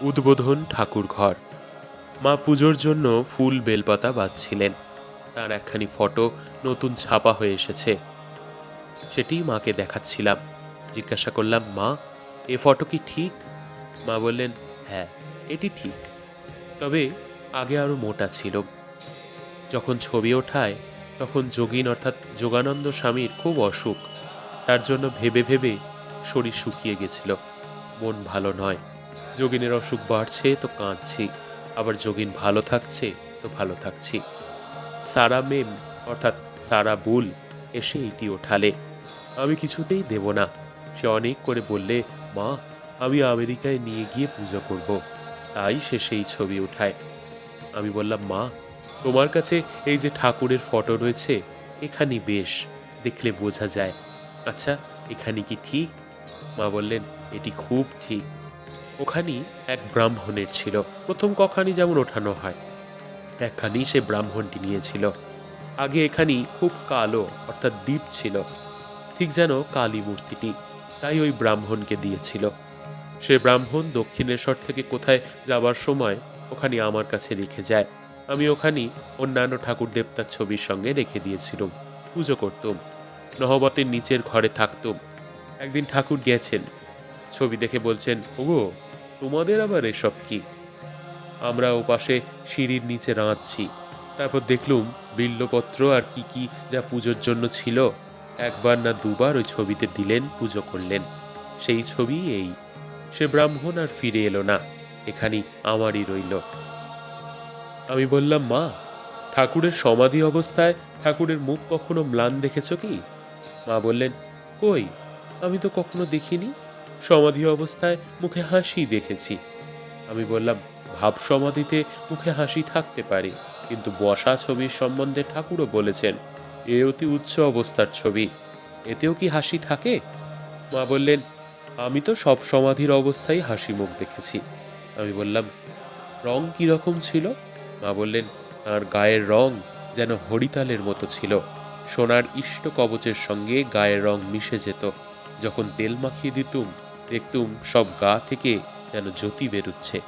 উদ্বোধন ঠাকুর ঘর। মা পুজোর জন্য ফুল বেলপাতা বাঁধছিলেন। তার একখানি ফটো নতুন ছাপা হয়ে এসেছে। সেটি মাকে দেখাচ্ছিলাম। জিজ্ঞাসা করলাম, মা, এ ফটো কি ঠিক? মা বললেন হ্যাঁ এটি ঠিক। তবে আগে আরও মোটা ছিল। যখন ছবি ওঠায়, তখন যোগিন অর্থাৎ যোগানন্দ স্বামীর খুব অসুখ। তার জন্য ভেবে ভেবে শরীর শুকিয়ে গেছিল। মন ভালো নয়। যোগিনের অসুখ বাড়ছে, তো কাঁদছি। আবার যোগিন ভালো থাকছে, তো ভালো থাকছি। সারা মেম, অর্থাৎ সারা বুল, এসে এটি ওঠালে। আমি কিছুতেই দেব না। সে অনেক করে বললে, মা, আমি আমেরিকায় নিয়ে গিয়ে পুজো করব। তাই সে সেই ছবি উঠায়। আমি বললাম, মা, তোমার কাছে এই যে ঠাকুরের ফটো রয়েছে, এখানে বেশ, দেখলে বোঝা যায়। আচ্ছা এখানে কি ঠিক? মা বললেন, এটি খুব ঠিক। ওখানে এক ব্রাহ্মণের ছিল। প্রথম কখানি যেমন ওঠানো হয়, একখানি সে ব্রাহ্মণটি নিয়েছিল। আগে এখানে খুব কালো, অর্থাৎ দ্বীপ ছিল। ঠিক যেন কালী মূর্তিটি, তাই ওই ব্রাহ্মণকে দিয়েছিল। সে ব্রাহ্মণ দক্ষিণেশ্বর থেকে কোথায় যাবার সময় ওখানে আমার কাছে রেখে যায়। আমি ওখানে অন্যান্য ঠাকুর দেবতার ছবির সঙ্গে রেখে দিয়েছিলাম, পুজো করতুম, নহবতের নিচের ঘরে থাকতুম। একদিন ঠাকুর গেছেন ছবি দেখে বলছেন, ওগো, তোমাদের আবার এসব কি? আমরা ওপাশে সিঁড়ির নিচে রাঁধছি। তারপর দেখলুম বিল্লপত্র আর কি কি যা পুজোর জন্য ছিল। একবার না দুবার ওই ছবিতে দিলেন, পুজো করলেন। সেই ছবি এই। সে ব্রাহ্মণ আর ফিরে এলো না। এখানে আমারই রইল। আমি বললাম, মা, ঠাকুরের সমাধি অবস্থায় ঠাকুরের মুখ কখনো ম্লান দেখেছ কি? মা বললেন, কই? আমি তো কখনো দেখিনি। সমাধি অবস্থায় মুখে হাসি দেখেছি। আমি বললাম, ভাব সমাধিতে মুখে হাসি থাকতে পারে, কিন্তু বসা ছবির সম্বন্ধে ঠাকুরও বলেছেন, এ অতি উচ্চ অবস্থার ছবি, এতেও কি হাসি থাকে? মা বললেন, আমি তো সব সমাধির অবস্থায় হাসি মুখ দেখেছি। আমি বললাম, রং কি রকম ছিল? মা বললেন, তার গায়ের রং যেন হরিতালের মতো ছিল, সোনার ইষ্ট কবচের সঙ্গে গায়ের রং মিশে যেত, যখন তেল মাখিয়ে দিতুম দেখতুম সব গা থেকে যেন জ্যোতি বেরুচ্ছে।